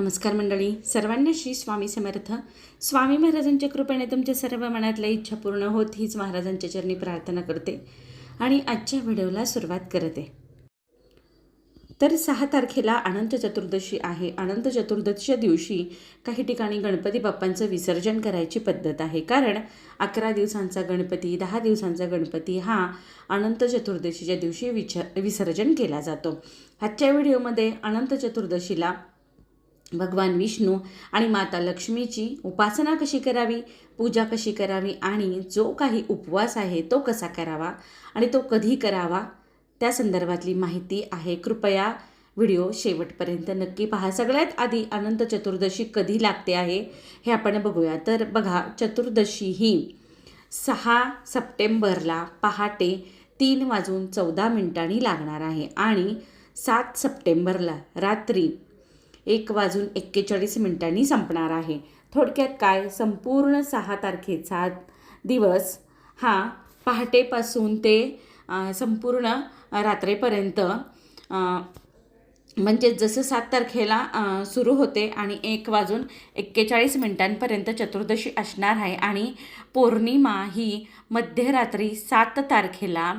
नमस्कार मंडळी. सर्वांना श्री स्वामी समर्थ. स्वामी महाराजांच्या कृपेने तुमच्या सर्व मनातल्या इच्छा पूर्ण होत हीच महाराजांच्या चरणी प्रार्थना करते आणि आजच्या व्हिडिओला सुरुवात करते. तर सहा तारखेला अनंत चतुर्दशी आहे. अनंत चतुर्दशीच्या दिवशी काही ठिकाणी गणपती बाप्पांचं विसर्जन करायची पद्धत आहे. कारण अकरा दिवसांचा गणपती दहा दिवसांचा गणपती हा अनंत चतुर्दशीच्या दिवशी विच विसर्जन केला जातो. आजच्या व्हिडिओमध्ये अनंत चतुर्दशीला भगवान विष्णू आणि माता लक्ष्मीची उपासना कशी करावी पूजा कशी करावी आणि जो काही उपवास आहे तो कसा करावा आणि तो कधी करावा त्या संदर्भातली माहिती आहे. कृपया व्हिडिओ शेवटपर्यंत नक्की पहा. सगळ्यात आधी अनंत चतुर्दशी कधी लागते आहे हे आपण बघूया. तर बघा चतुर्दशी ही सहा सप्टेंबरला पहाटे तीन वाजून चौदा मिनिटांनी लागणार आहे आणि सात सप्टेंबरला रात्री एक वाजून एक्केचाळीस मिनिटांनी संपणार आहे. थोडक्यात काय? संपूर्ण सहा तारखेचा दिवस हा पहाटेपासून ते संपूर्ण रात्रेपर्यंत म्हणजे जसं सात तारखेला सुरू होते आणि एक वाजून एक्केचाळीस मिनिटांपर्यंत चतुर्दशी असणार आहे आणि पौर्णिमा ही मध्यरात्री सात तारखेला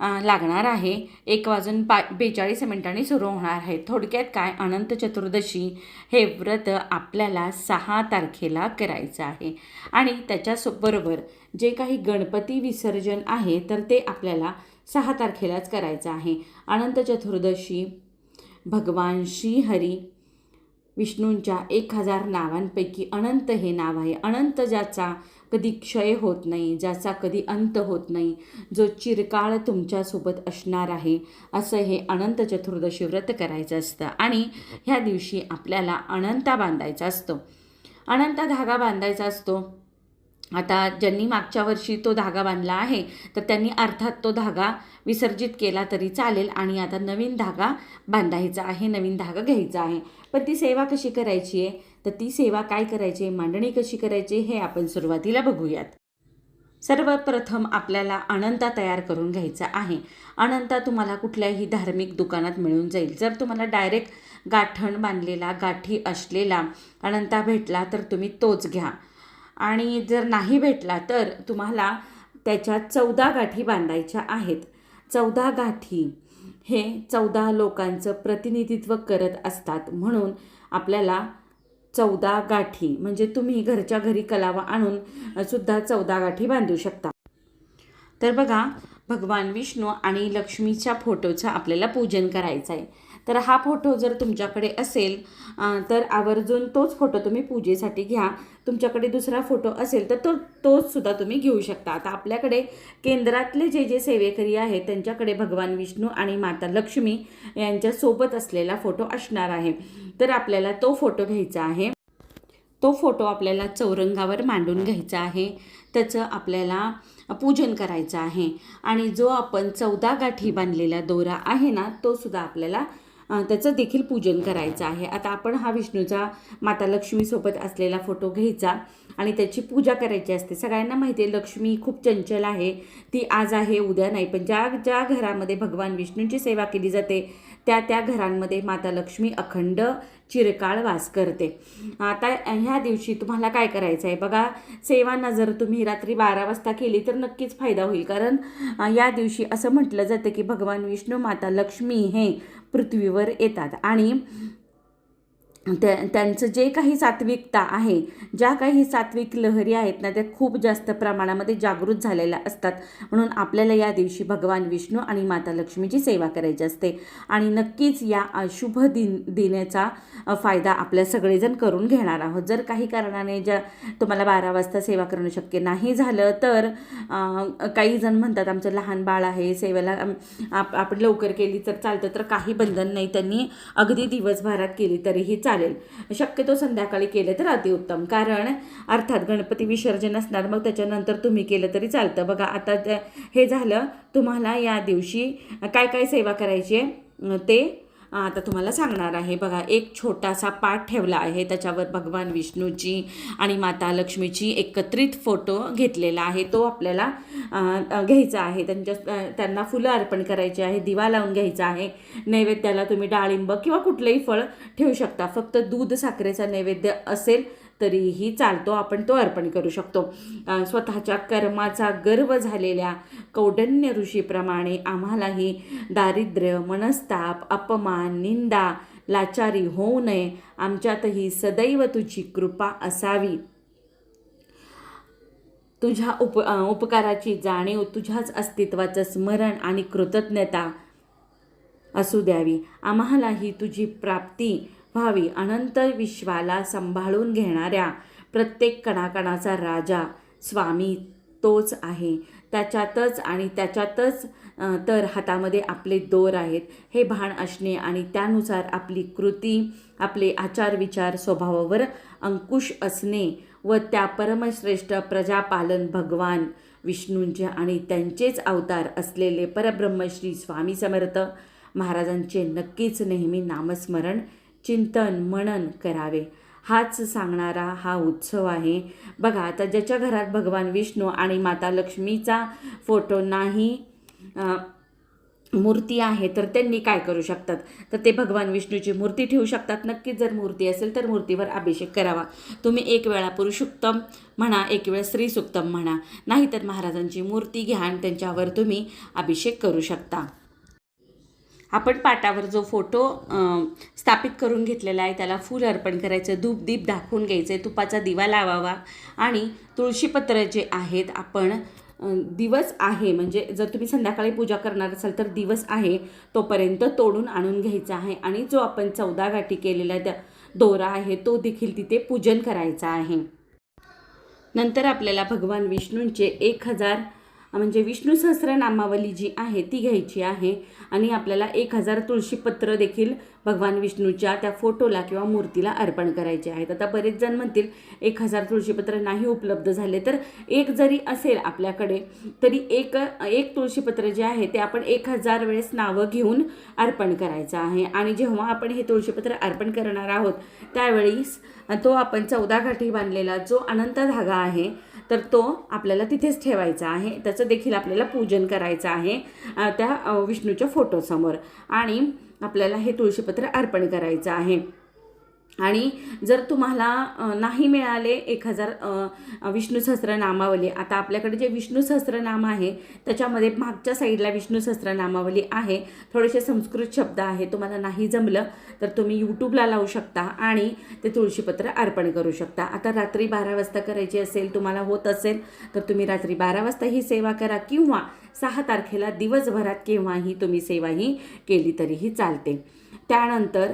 लागणार आहे. एक वाजून पा बेचाळीस मिनिटांनी सुरू होणार आहे. थोडक्यात काय? अनंत चतुर्दशी हे व्रत आपल्याला सहा तारखेला करायचं आहे. आणि त्याच्याबरोबर जे काही गणपती विसर्जन आहे तर ते आपल्याला सहा तारखेलाच करायचं आहे. अनंत चतुर्दशी भगवान श्रीहरी विष्णूंच्या एक हजार नावांपैकी अनंत हे नाव आहे. अनंत ज्याचा कधी क्षय होत नाही ज्याचा कधी अंत होत नाही जो चिरकाळ तुमच्यासोबत असणार आहे असं हे अनंत चतुर्दशी व्रत करायचं असतं. आणि ह्या दिवशी आपल्याला अनंता बांधायचा असतो. अनंता धागा बांधायचा असतो. आता ज्यांनी मागच्या वर्षी तो धागा बांधला आहे तर त्यांनी अर्थात तो धागा विसर्जित केला तरी चालेल आणि आता नवीन धागा बांधायचा आहे नवीन धागा घ्यायचा आहे. पण ती सेवा कशी करायची आहे? तर ती सेवा काय करायची? आहे मांडणी कशी करायची? हे आपण सुरुवातीला बघूयात. सर्वप्रथम आपल्याला अनंता तयार करून घ्यायचा आहे. अनंता तुम्हाला कुठल्याही धार्मिक दुकानात मिळून जाईल. जर तुम्हाला डायरेक्ट गाठण बांधलेला गाठी असलेला अनंता भेटला तर तुम्ही तोच घ्या. आणि जर नाही भेटला तर तुम्हाला त्याच्या चौदा गाठी बांधायच्या आहेत. चौदा गाठी हे चौदा लोकांचं प्रतिनिधित्व करत असतात. म्हणून आपल्याला चौदा गाठी म्हणजे तुम्ही घरच्या घरी कलावा आणून सुद्धा चौदा गाठी बांधू शकता. तर बघा भगवान विष्णू आणि लक्ष्मीच्या फोटोचं आपल्याला पूजन करायचं आहे. तर हा फोटो जर तुमच्याकडे असेल तर आवर्जून तोच फोटो तुम्ही पूजेसाठी घ्या. तुमच्याकडे दुसरा फोटो असेल तर तो तोच सुद्धा तुम्ही घेऊ शकता. आता आपल्याकडे केंद्रातले जे जे सेवेकरी आहेत त्यांच्याकडे भगवान विष्णू आणि माता लक्ष्मी यांच्यासोबत असलेला फोटो असणार आहे. तर आपल्याला तो फोटो घ्यायचा आहे. तो फोटो आपल्याला चौरंगावर मांडून घ्यायचा आहे. त्याचं आपल्याला पूजन करायचं आहे. आणि जो आपण चौदा गाठी बांधलेला दोरा आहे ना तो सुद्धा आपल्याला त्याचं देखील पूजन करायचं आहे. आता आपण हा विष्णूचा माता लक्ष्मीसोबत असलेला फोटो घ्यायचा आणि त्याची पूजा करायची असते. सगळ्यांना माहिती आहे लक्ष्मी खूप चंचल आहे. ती आज आहे उद्या नाही. पण ज्या ज्या घरामध्ये भगवान विष्णूंची सेवा केली जाते त्या त्या घरांमध्ये माता लक्ष्मी अखंड चिरकाळ वास करते. आता ह्या दिवशी तुम्हाला काय करायचं आहे बघा सेवांना जर तुम्ही रात्री बारा वाजता केली तर नक्कीच फायदा होईल. कारण या दिवशी असं म्हटलं जातं की भगवान विष्णू माता लक्ष्मी हे पृथ्वीवर येतात. आणि त्या त्यांचं जे काही सात्विकता आहे ज्या काही सात्विक लहरी आहेत ना त्या खूप जास्त प्रमाणामध्ये जागृत झालेल्या असतात. म्हणून आपल्याला या दिवशी भगवान विष्णू आणि माता लक्ष्मीची सेवा करायची असते. आणि नक्कीच या अशुभ शुभ दिन दिनेचा फायदा आपल्या सगळेजण करून घेणार आहोत. जर काही कारणाने ज्या तुम्हाला बारा वाजता सेवा करणं शक्य नाही झालं तर काही जण म्हणतात आमचं लहान बाळ आहे सेवेला आप आपण लवकर केली तर चालतं. तर काही बंधन नाही त्यांनी अगदी दिवसभरात केली तरीही चालेल शक्यतो संध्याकाळी केले तर अतिउत्तम. कारण अर्थात गणपती विसर्जन असणार मग त्याच्यानंतर तुम्ही केलं तरी चालतं. बघा आता हे झालं तुम्हाला या दिवशी काय काय सेवा करायची आहे? ते आता तुम्हाला सांगणार आहे. बघा एक छोटासा पाठ ठेवला आहे. त्याच्यावर भगवान विष्णूची आणि माता लक्ष्मीची एकत्रित फोटो घेतलेला आहे. तो आपल्याला घ्यायचा आहे. त्यांच्या त्यांना फुलं अर्पण करायची आहे. दिवा लावून घ्यायचा आहे. नैवेद्याला तुम्ही डाळिंब किंवा कुठलंही फळ ठेवू शकता. फक्त दूध साखरेचा नैवेद्य असेल तरीही चालतो आपण तो अर्पण करू शकतो. स्वतःच्या कर्माचा गर्व झालेल्या कौडन्य ऋषीप्रमाणे आम्हालाही दारिद्र्य मनस्ताप अपमान निंदा लाचारी होऊ नये. आमच्यातही सदैव तुझी कृपा असावी. तुझ्या उप उपकाराची जाणीव तुझ्याच अस्तित्वाचं स्मरण आणि कृतज्ञता असू द्यावी. आम्हालाही तुझी प्राप्ती व्हावी. अनंत विश्वाला सांभाळून घेणाऱ्या प्रत्येक कणाकणाचा राजा स्वामी तोच आहे. त्याच्यातच आणि त्याच्यातच तर हातामध्ये आपले दोर आहेत. हे भान असणे आणि त्यानुसार आपली कृती आपले आचार विचार स्वभावावर अंकुश असणे व त्या परमश्रेष्ठ प्रजापालन भगवान विष्णूंचे आणि त्यांचेच अवतार असलेले परब्रह्मश्री स्वामी समर्थ महाराजांचे नक्कीच नेहमी नामस्मरण चिंतन मनन करावे. हाच सांगणारा हा उत्सव आहे. बघा आता ज्याच्या घरात भगवान विष्णू आणि माता लक्ष्मीचा फोटो नाही मूर्ती आहे तर त्यांनी काय करू शकतात? तर ते भगवान विष्णूची मूर्ती ठेवू शकतात. नक्कीच जर मूर्ती असेल तर मूर्तीवर अभिषेक करावा. तुम्ही एक वेळा पुरुषोत्तम म्हणा एक वेळा स्त्रीसुक्तम म्हणा. नाहीतर महाराजांची मूर्ती घ्या आणि त्यांच्यावर तुम्ही अभिषेक करू शकता. आपण पाटावर जो फोटो स्थापित करून घेतलेला आहे त्याला फूल अर्पण करायचं धूप दीप दाखवून आहे तुपाचा दिवा लावावा आणि तुळशीपत्र जे आहेत आपण दिवस आहे म्हणजे जर तुम्ही संध्याकाळी पूजा करणार असाल तर दिवस आहे तोपर्यंत तोडून आणून घ्यायचा आहे आणि जो आपण चौदा गाठी केलेला द दोरा आहे तो देखील तिथे पूजन करायचा आहे. नंतर आपल्याला भगवान विष्णूंचे एक हजार म्हणजे विष्णू सहस्रनामावली जी आहे ती घ्यायची आहे. आणि आपल्याला एक हजार तुळशीपत्र देखील भगवान विष्णूच्या त्या फोटोला किंवा मूर्तीला अर्पण करायचे आहेत. आता बरेच जण म्हणतील एक हजार तुळशीपत्र नाही उपलब्ध झाले. तर एक जरी असेल आपल्याकडे तरी एक एक तुळशीपत्र जे आहे ते आपण एक हजार वेळेस नावं घेऊन अर्पण करायचं आहे. आणि जेव्हा आपण हे तुळशीपत्र अर्पण करणार आहोत त्यावेळीस तो आपण चौदा गाठी बांधलेला जो अनंत धागा आहे तर तो आपल्याला तिथेच ठेवायचा आहे. त्याचं देखील आपल्याला पूजन करायचं आहे त्या विष्णूच्या फोटोसमोर. आणि आपल्याला हे तुळशीपत्र अर्पण करायचं आहे. आणि जर तुम्हाला नाही मिळाले एक हजार अ, विष्णू सहस्रनामावली आता आपल्याकडे जे विष्णू सहस्रनाम आहे त्याच्यामध्ये मागच्या साईडला विष्णू सहस्रनामावली आहे थोडेसे संस्कृत शब्द आहे तुम्हाला नाही जमलं तर तुम्ही यूट्यूबला लावू शकता आणि ते तुळशीपत्र अर्पण करू शकता. आता रात्री बारा वाजता करायची असेल तुम्हाला होत असेल तर तुम्ही रात्री बारा वाजता ही सेवा करा किंवा सहा तारखेला दिवसभरात केव्हाही तुम्ही सेवा ही केली तरीही चालते. त्यानंतर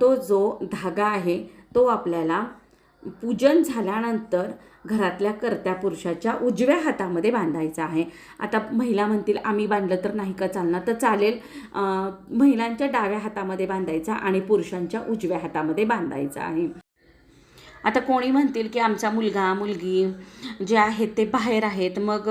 तो जो धागा आहे तो आपल्याला पूजन झाल्यानंतर घरातल्या कर्त्या पुरुषाच्या उजव्या हातामध्ये बांधायचा आहे. आता महिला म्हणतील आम्ही बांधलं तर नाही का चालणार? तर चालेल. महिलांच्या डाव्या हातामध्ये बांधायचा आणि पुरुषांच्या उजव्या हातामध्ये बांधायचा आहे. आता कोणी म्हणतील की आमचा मुलगा मुलगी जे आहेत ते बाहेर आहेत. मग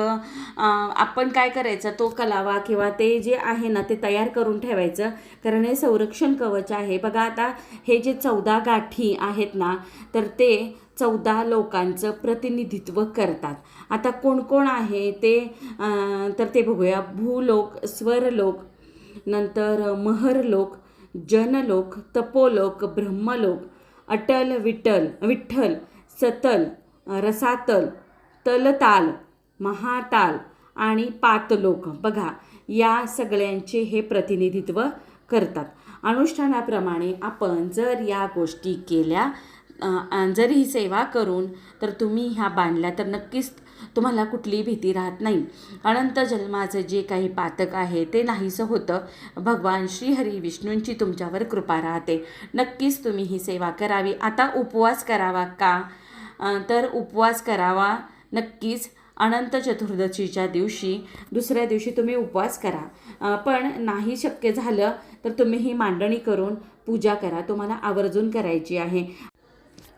आपण काय करायचं? तो कलावा किंवा ते जे आहे ना ते तयार करून ठेवायचं. कारण हे संरक्षण कवच आहे. बघा आता हे जे चौदा गाठी आहेत ना तर ते चौदा लोकांचं प्रतिनिधित्व करतात. आता कोण कोण आहे ते तर ते बघूया. भूलोक स्वरलोक नंतर महरलोक जनलोक तपोलोक ब्रह्मलोक अटल विठ्ठल विठ्ठल सतल रसातल तलताल महाताल आणि पातलोक. बघा या सगळ्यांचे हे प्रतिनिधित्व करतात. अनुष्ठानाप्रमाणे आपण जर या गोष्टी केल्या जर ही सेवा करून तर तुम्ही ह्या बांधल्या तर नक्कीच तुम्हाला कुठलीही भीती राहत नाही. अनंत जन्माचं जे काही पातक आहे ते नाहीसं होतं. भगवान श्रीहरी विष्णूंची तुमच्यावर कृपा राहते. नक्कीच तुम्ही ही सेवा करावी. आता उपवास करावा का? तर उपवास करावा. नक्कीच. अनंत चतुर्दशीच्या दिवशी दुसऱ्या दिवशी तुम्ही उपवास करा. पण नाही शक्य झालं तर तुम्ही ही मांडणी करून पूजा करा. तुम्हाला आवर्जून करायची आहे.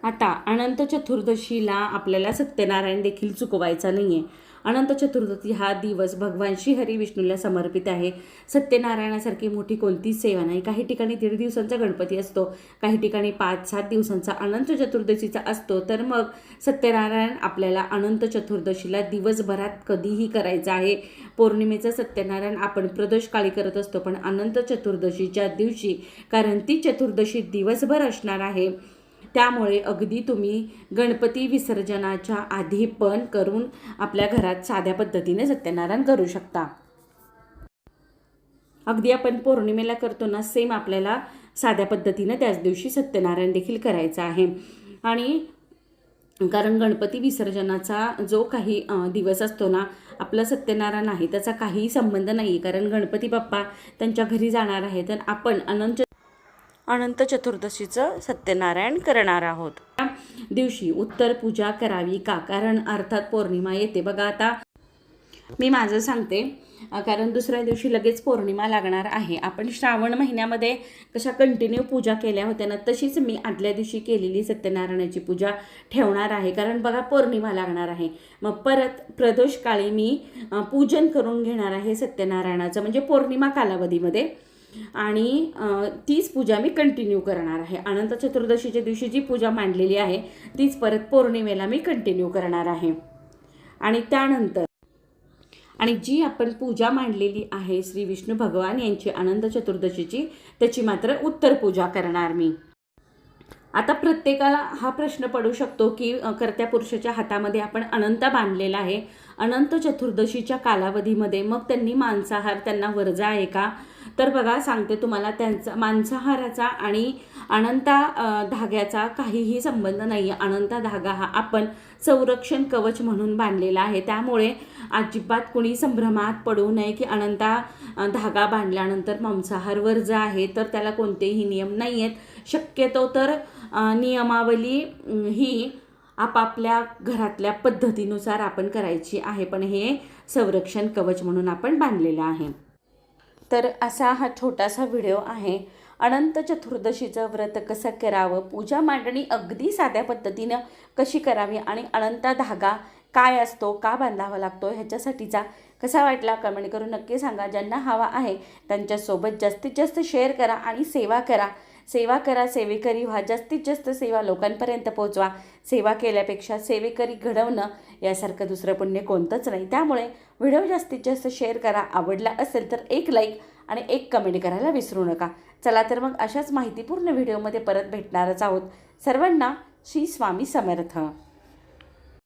आता अनंत चतुर्दशीला आपल्याला सत्यनारायण देखील चुकवायचा नाही आहे अनंत चतुर्दशी हा दिवस भगवान श्री हरी विष्णूला समर्पित आहे. सत्यनारायणासारखी मोठी कोणतीच सेवा नाही? काही ठिकाणी दीड दिवसांचा गणपती असतो. काही ठिकाणी पाच सात दिवसांचा अनंत चतुर्दशीचा असतो. तर मग सत्यनारायण आपल्याला अनंत चतुर्दशीला दिवसभरात कधीही करायचं आहे. पौर्णिमेचा सत्यनारायण आपण प्रदोषकाळी करत असतो. पण अनंत चतुर्दशीच्या दिवशी कारण ती चतुर्दशी दिवसभर असणार आहे. त्यामुळे अगदी तुम्ही गणपती विसर्जनाच्या आधी पण करून आपल्या घरात साध्या पद्धतीने सत्यनारायण करू शकता. अगदी आपण पौर्णिमेला करतो ना सेम आपल्याला साध्या पद्धतीनं त्याच दिवशी सत्यनारायण देखील करायचं आहे. आणि कारण गणपती विसर्जनाचा जो काही दिवस असतो ना आपला सत्यनारायण आहे त्याचा काहीही संबंध नाही. आहे कारण गणपती बाप्पा त्यांच्या घरी जाणार आहे तर आपण अनंत अनंत चतुर्दशीचं सत्यनारायण करणार आहोत. दिवशी उत्तर पूजा करावी का? कारण अर्थात पौर्णिमा येते. बघा आता मी माझं सांगते. कारण दुसऱ्या दिवशी लगेच पौर्णिमा लागणार आहे. आपण श्रावण महिन्यामध्ये कशा कंटिन्यू पूजा केल्या होत्या ना तशीच मी आदल्या दिवशी केलेली सत्यनारायणाची पूजा ठेवणार आहे. कारण बघा पौर्णिमा लागणार आहे. मग परत प्रदोष काळी मी पूजन करून घेणार आहे सत्यनारायणाचं. म्हणजे पौर्णिमा कालावधीमध्ये. आणि तीच पूजा मी कंटिन्यू करणार आहे. अनंत चतुर्दशीच्या दिवशी जी पूजा मांडलेली आहे तीच परत पौर्णिमेला मी कंटिन्यू करणार आहे. आणि त्यानंतर आणि जी आपण पूजा मांडलेली आहे श्री विष्णू भगवान यांची अनंत चतुर्दशीची त्याची मात्र उत्तर पूजा करणार मी. आता प्रत्येकाला हा प्रश्न पडू शकतो की कर्त्या पुरुषाच्या हातामध्ये आपण अनंत बांधलेला आहे. अनंत चतुर्दशीच्या कालावधीमध्ये मग त्यांनी मांसाहार त्यांना वरजा आहे का? तर बघा सांगते तुम्हाला त्यांचा मांसाहाराचा आणि अनंता धाग्याचा काहीही संबंध नाही आहे अनंता धागा हा आपण संरक्षण कवच म्हणून बांधलेला आहे. त्यामुळे अजिबात कुणी संभ्रमात पडू नये की अनंता धागा बांधल्यानंतर मांसाहार वर्ज आहे. तर त्याला कोणतेही नियम नाही आहेत शक्यतो तर नियमावली ही आपापल्या घरातल्या पद्धतीनुसार आपण करायची आहे. पण हे संरक्षण कवच म्हणून आपण बांधलेलं आहे. तर असा हा छोटासा व्हिडिओ आहे. अनंत चतुर्दशीचं व्रत कसं करावं? पूजा मांडणी अगदी साध्या पद्धतीनं कशी करावी आणि अनंत धागा काय असतो का बांधावा लागतो ह्याच्यासाठीचा कसा वाटला कमेंट करून नक्की सांगा. ज्यांना हवा आहे त्यांच्यासोबत जास्तीत जास्त शेअर करा आणि सेवा करा. सेवा करा सेवेकरी व्हा जास्तीत जास्त सेवा लोकांपर्यंत पोहोचवा. सेवा केल्यापेक्षा सेवेकरी घडवणं यासारखं दुसरं पुण्य कोणतंच नाही. त्यामुळे व्हिडिओ जास्तीत जास्त शेअर करा. आवडला असेल तर एक लाईक आणि एक कमेंट करायला विसरू नका. चला तर मग अशाच माहितीपूर्ण व्हिडिओमध्ये परत भेटणारच आहोत. सर्वांना श्री स्वामी समर्थ.